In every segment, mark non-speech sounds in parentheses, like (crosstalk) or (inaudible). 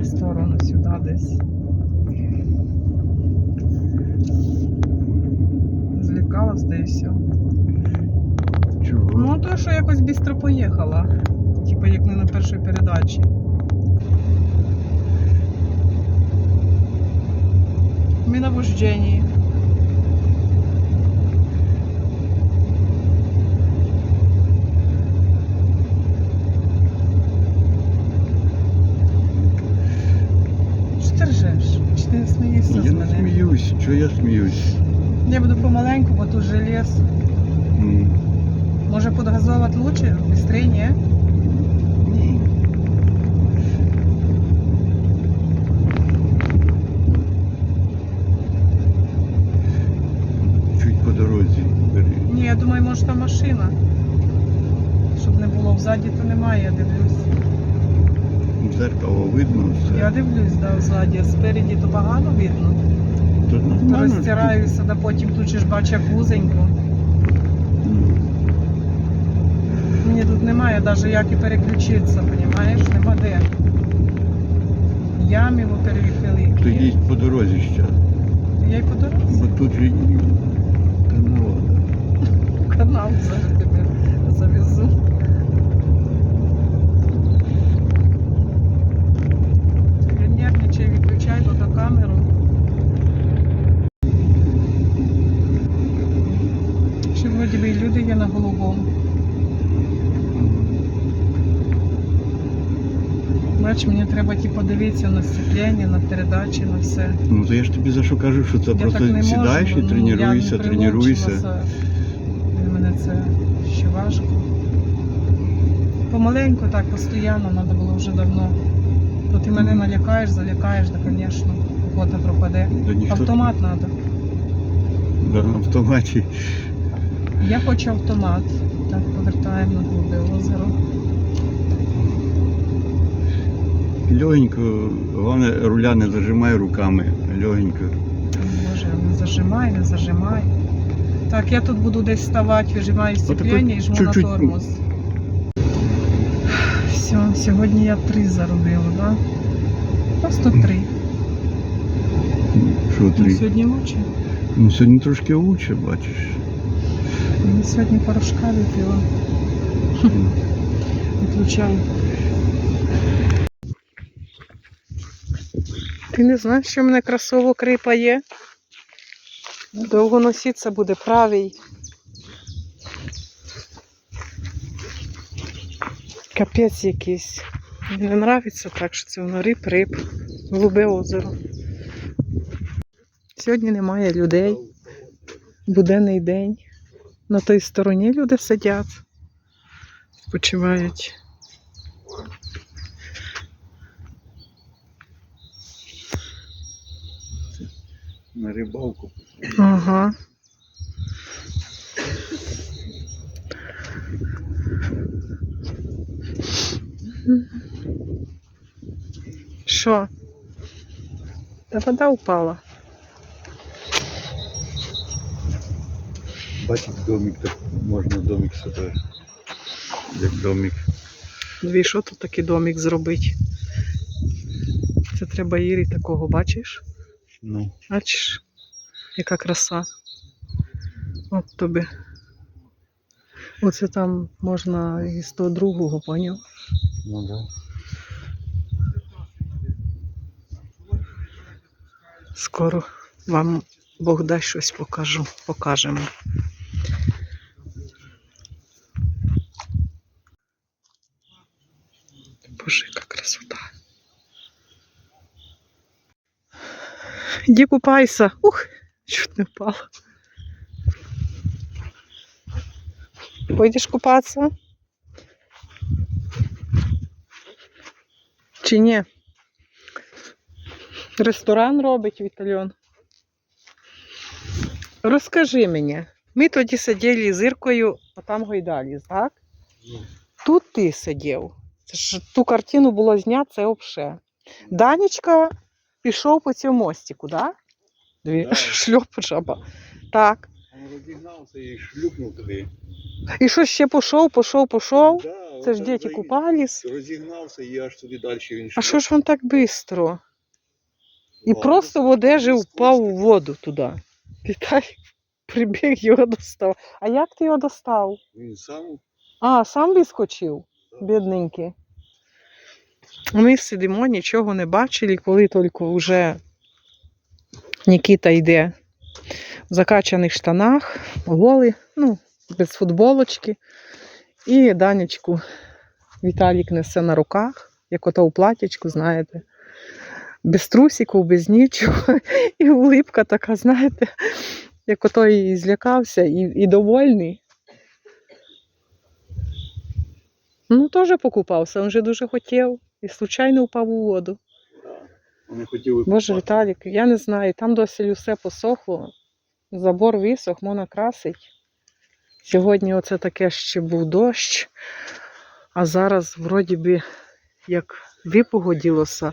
ту сторону, сюди десь. Злякалась, да і все. Чого? Ну, то, що якось бістро поїхала. Типа як не на першій передачі. Ми на вожденні. Що ти ржеш? Чи ти не смієшся я з не мене? сміюсь. Чого я сміюсь? Я буду помаленьку, бо тут желез. М, Може подгазовувати лучше, быстрее, ні? Ні. Чуть по дорозі бери. Ні, я думаю, може там машина. Щоб не було взаді, то немає, я дивлюсь. Зеркало видно все. Я дивлюсь, да, взаді, а спереді то погано видно. То нормально. розтираюся, да потім тут же ж бачу як вузенько. Мені тут немає навіть як і переключитися, розумієш? Нема де. Ям його То перехили. їдь по дорозі ще. Я й по дорозі. Бо тут же канал. Канал зараз тебе завезу. Я нервничаю, виключай туди камеру. Ще вроді би і люди є на голубому. Бач, мені треба ті подивитися на сцеплення, на передачі, на все. Ну то я ж тобі за що кажу, що це Я просто так не сідаєш можу, і ну, тренуєшся, не тренуєшся. Для мене це ще важко. Помаленьку так, постійно, треба було вже давно. То ти мене налякаєш, залякаєш, да, звісно, охота пропаде. Да ніхто Автомат треба. Да, на автоматі. Я хочу автомат. Так, повертаємо на глибе озеро. Легенько, головне руля не зажимай руками. Легенько. Боже, не зажимай, не зажимай. Так, я тут буду десь ставати, вижимаю сцеплення і жму на чуть-чуть. тормоз. Все, сьогодні я три заробила, так? Да? Просто три. Що Ну, сьогодні лучше. Ну сьогодні трошки лучше, бачиш. Я сьогодні порошка випила. Виключаю. Ти не знаєш, що в мене кросовок рипає? Довго носитися буде правий. Капець якийсь. Мені не подобається так, що це воно рип-рип. Голубе озеро. Сьогодні немає людей. Буденний день. На той стороні люди сидять, спочивають. На рибалку. Ага. Що? Та вода упала. Бачиш домик, так можна домик себе. Як домик. Дві, що тут такий домик зробити? Це треба Ірі такого, бачиш? Ну. Бачиш, яка краса. От тобі. Оце там можна того другого, поняв? Ну да. Скоро вам Бог дасть щось покажу, покажемо. Боже, яка красота. Іди купайся. Ух, чуть не впала. Пойдеш купатися? Чи ні? Ресторан робить Вітальон. Розкажи мені. Ми тоді сиділи з Іркою, а там гойдалі, так? Тут ти сидів. Це ж ту картину було знято, це взагалі. Данечка пішов по цьому мостику? Да? Дві Да. (laughs) шльоп жаба. Так. Розігнався і шлюпнув туди. І що ще пішов, пішов, пішов? Да, Це ж діти купались. Розігнався і аж туди далі він А що ж він так швидко? І Ладно, просто в одежі впав у воду туди. Віталій (laughs) прибіг його достав. А як ти його достав? Він сам А, сам вискочив, бідненький. Ми сидимо, нічого не бачили, коли тільки вже Нікіта йде в закачаних штанах, голий, ну, без футболочки. І Данечку Віталік несе на руках, як ото у платячку, знаєте. Без трусиків, без нічого. І улипка така, знаєте, як ото і злякався, і, і довольний. Ну, теж покупався, він вже дуже хотів і случайно впав у воду. вони хотіли Боже, купати. Віталік, я не знаю, там досі все посохло, забор висох, можна красить. Сьогодні оце таке ще був дощ, а зараз вроді би як випогоділося,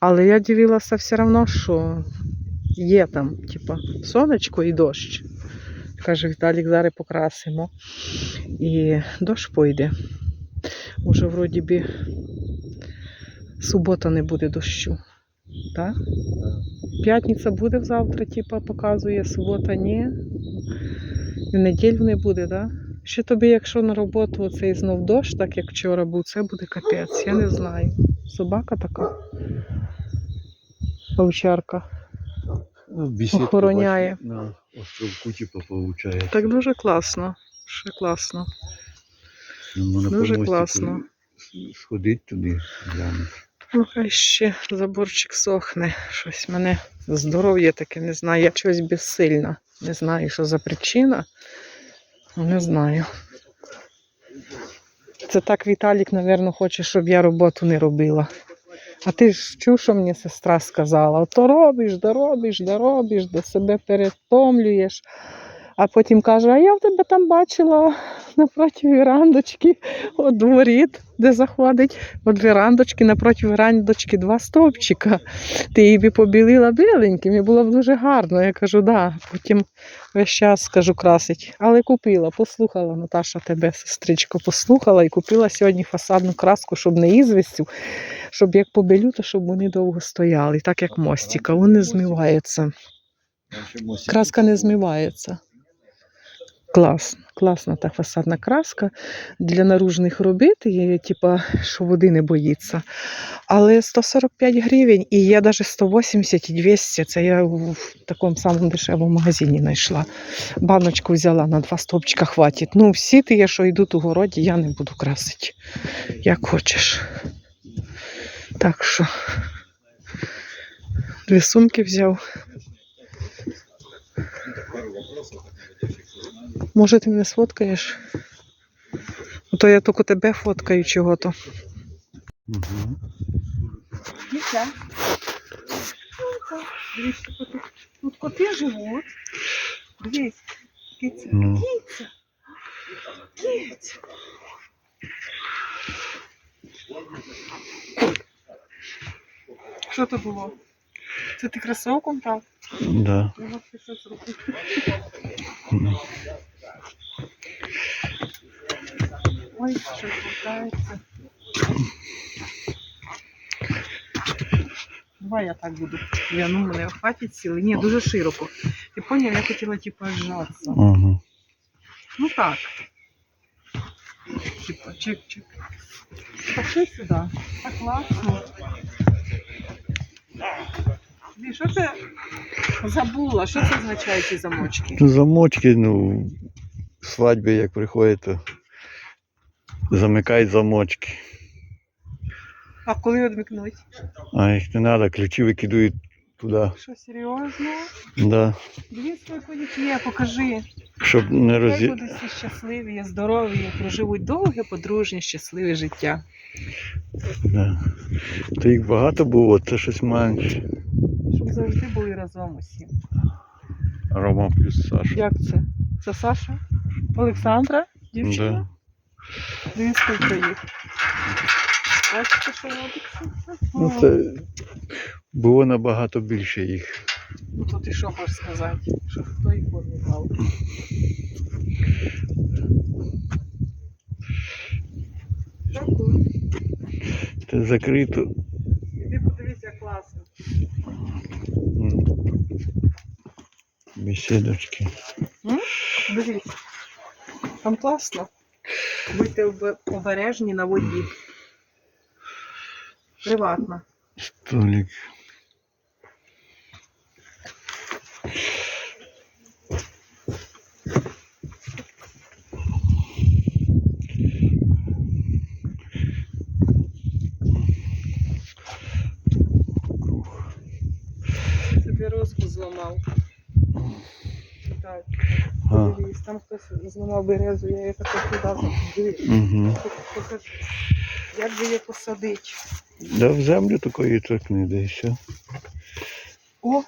але я дивилася все одно, що є там, типа, сонечко і дощ. Каже Віталік, зараз покрасимо. І дощ пойде. Уже вроді би субота не буде дощу. Так? П'ятниця буде завтра, типа, показує, субота ні. В неділю не буде, так? Ще тобі, якщо на роботу оцей знов дощ, так як вчора був, це буде капець, я не знаю. Собака така. Овчарка. Ну, охороняє. На островку, типу, получає. Так дуже класно. Ще класно. Можна дуже класно. Сходить туди, глянути. Ну, хай ще заборчик сохне. Щось мене здоров'я таке не знаю. Я чогось безсильна. Не знаю, що за причина. Ну, Не знаю. Це так Віталік, напевно, хоче, щоб я роботу не робила. А ти ж чув, що мені сестра сказала? Ото робиш, да робиш, да робиш, да себе перетомлюєш. А потім каже, а я в тебе там бачила напроти вірандочки, от дворіт, де заходить, от вірандочки, напроти вірандочки два стовпчика. Ти її побілила біленьким, і було б дуже гарно. Я кажу, да. Потім весь час кажу, красить. Але купила, послухала Наташа тебе, сестричко, послухала і купила сьогодні фасадну краску, щоб не ізвістю, щоб як побілю, то щоб вони довго стояли, так як мостика. Він не змивається. Краска не змивається. Класно, класна та фасадна краска для наружних робіт, і, типа, що води не боїться. Але 145 гривень, і є навіть 180 і 200. Це я в такому самому дешевому магазині знайшла. Баночку взяла на два стовпчика, хватить. Ну, всі ті, що йдуть у городі, я не буду красити. Як хочеш. Так що. Дві сумки взяв. Може, ти мене сфоткаєш? А То я тільки тебе фоткаю чого-то. Угу. Тут, коти живуть. Дивись, киця. Ну. Киця. Киця. Що то було? Це ти кросовком так? Да. Ну. Ой, що болтається. Давай я так буду. Я ну мене хватить сили. Ні, дуже широко. Ти поняв, я хотіла типу зжатися. Угу. Ну так. Типа, чик-чик. Пошли сюди. Так класно. Блін, що це забула? Що це означає ці замочки? Ну, замочки, ну, свадьби як приходять, то Замикають замочки. А коли відмикнуть? А їх не треба, ключі викидують туди. Що, серйозно? Да. Дві свої є, покажи. Щоб не Хай розі... будуть всі щасливі, здорові, проживуть довге, подружнє, щасливе життя. Да. То їх багато було, це щось менше. Щоб завжди були разом усі. Рома плюс Саша. Як це? Це Саша? Олександра? Дівчина? Да. Дві скільки їх. Бачите, що робиться? Ну, це було набагато більше їх. Ну то ти що хочеш сказати? Що хто їх формував? Це закрито. Іди подивися класно. Бесідочки. Дивіться. Там класно. Будьте обережні на воді. Приватно. Столик. Круг. Собі розку зламав. Так, А, дивись, там хтось зламав березу, я її тако туди дивись. угу. Як би її посадити? Да в землю такої торкни, да і все. О!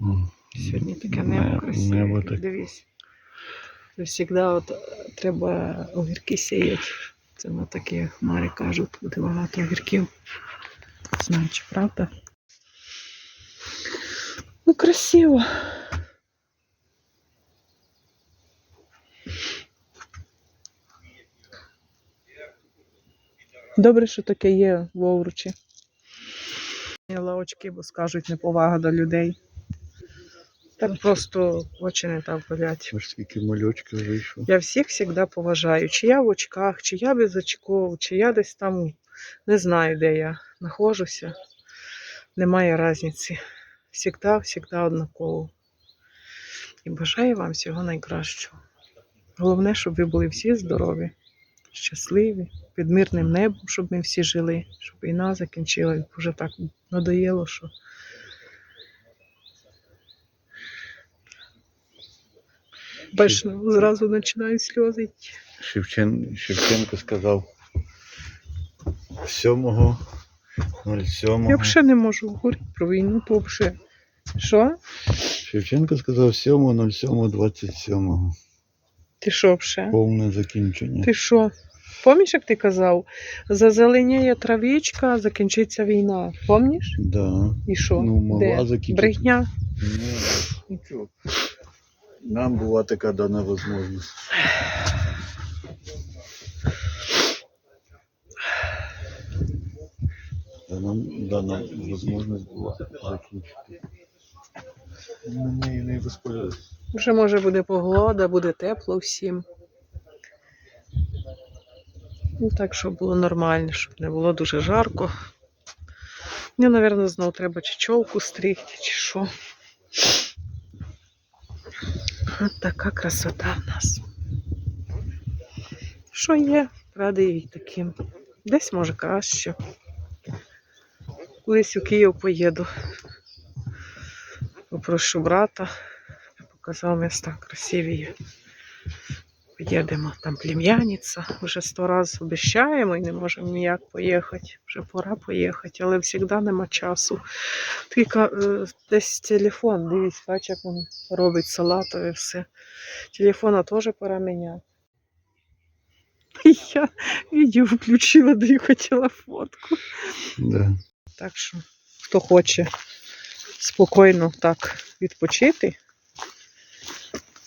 М. Сьогодні таке небо красиве. небо так. Дивись. Завжди от, треба огірки сіяти. Це на такі хмари кажуть, буде багато огірків. Знаю, чи правда. Ну, красиво. Добре, що таке є в Овручі. Лавочки, бо скажуть неповага до людей. Так просто очі не так болять. Ось скільки мальочків вийшло. Я всіх завжди поважаю. Чи я в очках, чи я без очков, чи я десь там не знаю, де я знаходжуся. Немає різниці. Всігда, всігда однаково. І бажаю вам всього найкращого. Головне, щоб ви були всі здорові, щасливі, під мирним небом, щоб ми всі жили, щоб війна закінчилась. Вже так надоїло, що бачно, зразу починають сльози. Шевчен... Шевченко сказав 7 07 Я взагалі не можу говорити про війну, то взагалі. Що? Шевченко сказав 7 07 27 Ти що взагалі? Повне закінчення. Ти що? Пам'ятаєш, як ти казав? Зазеленіє травічка, закінчиться війна. Пам'ятаєш? Да. І що? Ну, могла Де? закінчитися. Брехня. Ну, нічого. Нам була така дана можливість. Нам дана можливість була закінчити. Ми не воспользувалися. Вже може буде погода, буде тепло всім. Ну, так, щоб було нормально, щоб не було дуже жарко. Мені, напевно, знову треба чи човку стригти, чи що. От така красота в нас. Що є, радий їй таким. Десь може краще. Колись у Київ поїду. Попрошу брата. Показав міста красиві. Поїдемо там плем'яниця. Вже сто разів обіцяємо і не можемо ніяк поїхати. Вже пора поїхати, але завжди нема часу. Тільки е, десь телефон, дивись, бач, як він робить салатове все. Телефона теж пора міняти. (laughs) Я відео включила, да і хотіла фотку. Да. Так що, хто хоче спокійно так відпочити,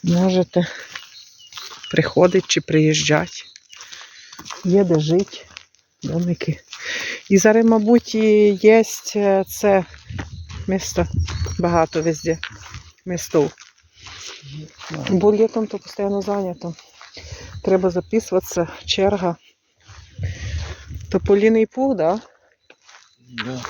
можете приходити чи приїжджати. Є де жити, домики. І зараз, мабуть, є е, це місто багато везде. Містов. Бо літом то постійно зайнято. Треба записуватися, черга. Тополіний пух, так? Да? Да.